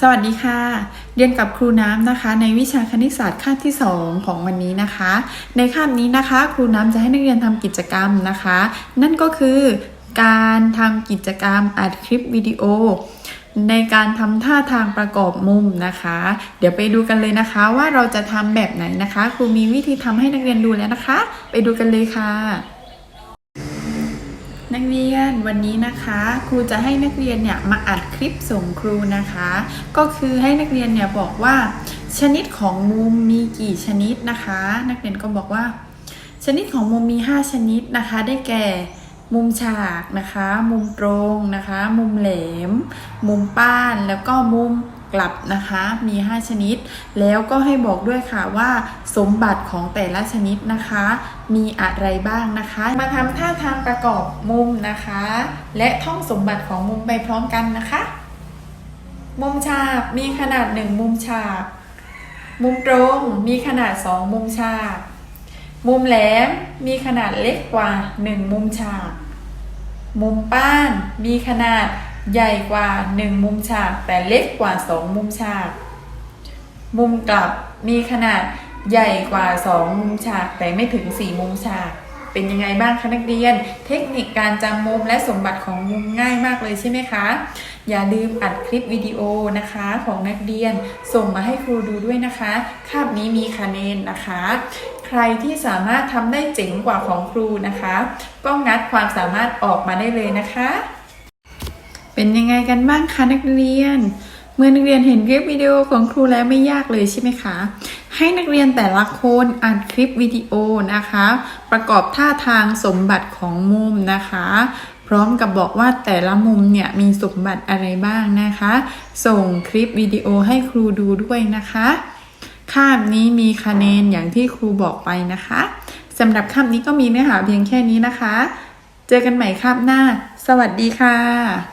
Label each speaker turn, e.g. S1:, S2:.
S1: สวัสดีค่ะ เรียนกับครูน้ำนะคะ ในวิชาคณิตศาสตร์คาบที่ 2 ของวันนี้นะคะ ในคาบนี้นะคะ ครูน้ำจะให้นักเรียนทำกิจกรรมนะคะ นั่นก็คือการทำกิจกรรมอัดคลิปวิดีโอ ในการทำท่าทางประกอบมุมนะคะ เดี๋ยวไปดูกันเลยนะคะว่าเราจะทำแบบไหนนะคะ ครูมีวิธีทำให้นักเรียนดูแล้วนะคะ ไปดูกันเลยค่ะ นักเรียนวันนี้นะคะ ครูจะให้นักเรียนเนี่ยมาอัดคลิปส่งครูนะคะ ก็คือให้นักเรียนเนี่ยบอกว่า ชนิดของมุมมีกี่ชนิดนะคะ นักเรียนก็บอกว่า ชนิดของมุมมี 5 ชนิดนะคะ ได้แก่ มุมฉากนะคะ มุมตรงนะคะ มุมแหลม มุมป้านแล้วก็มุม กลับนะคะมี 5 ชนิด แล้วก็ให้บอกด้วยค่ะว่าสมบัติของแต่ละชนิดนะคะ มีอะไรบ้างนะคะ มาทำท่าทางประกอบมุมนะคะ และท่องสมบัติของมุมไปพร้อมกันนะคะ มุมฉากมีขนาด 1 มุมฉากมุมตรงมีขนาด 2 มุมฉากมุมแหลมมีขนาดเล็กกว่า 1 มุมฉากมุมป้านมีขนาด ใหญ่กว่า 1 มุมฉากแต่เล็กกว่า 2 มุมฉาก มุมกลับมีขนาดใหญ่กว่า 2 มุมฉากแต่ไม่ถึง 4 มุมฉาก เป็นยังไงบ้างคะนักเรียน เทคนิคการจำมุมและสมบัติของมุมง่ายมากเลยใช่ไหมคะ อย่าลืมอัดคลิปวิดีโอนะคะของนักเรียน ส่งมาให้ครูดูด้วยนะคะ คาบนี้มีคะแนนนะคะ ใครที่สามารถทำได้เจ๋งกว่าของครูนะคะ ก็งัดความสามารถออกมาได้เลยนะคะ เป็นยังไงกันบ้างคะนักเรียน เมื่อนักเรียนเห็นคลิปวิดีโอของครูแล้วไม่ยากเลยใช่ไหมคะ ให้นักเรียนแต่ละคนอัดคลิปวิดีโอนะคะ ประกอบท่าทางสมบัติของมุมนะคะ พร้อมกับบอกว่าแต่ละมุมเนี่ยมีสมบัติอะไรบ้างนะคะ ส่งคลิปวิดีโอให้ครูดูด้วยนะคะคาบนี้มีคะแนนอย่างที่ครูบอกไปนะคะสำหรับคาบนี้ก็มีเนื้อหาเพียงแค่นี้นะคะ เจอกันใหม่คาบหน้า สวัสดีค่ะ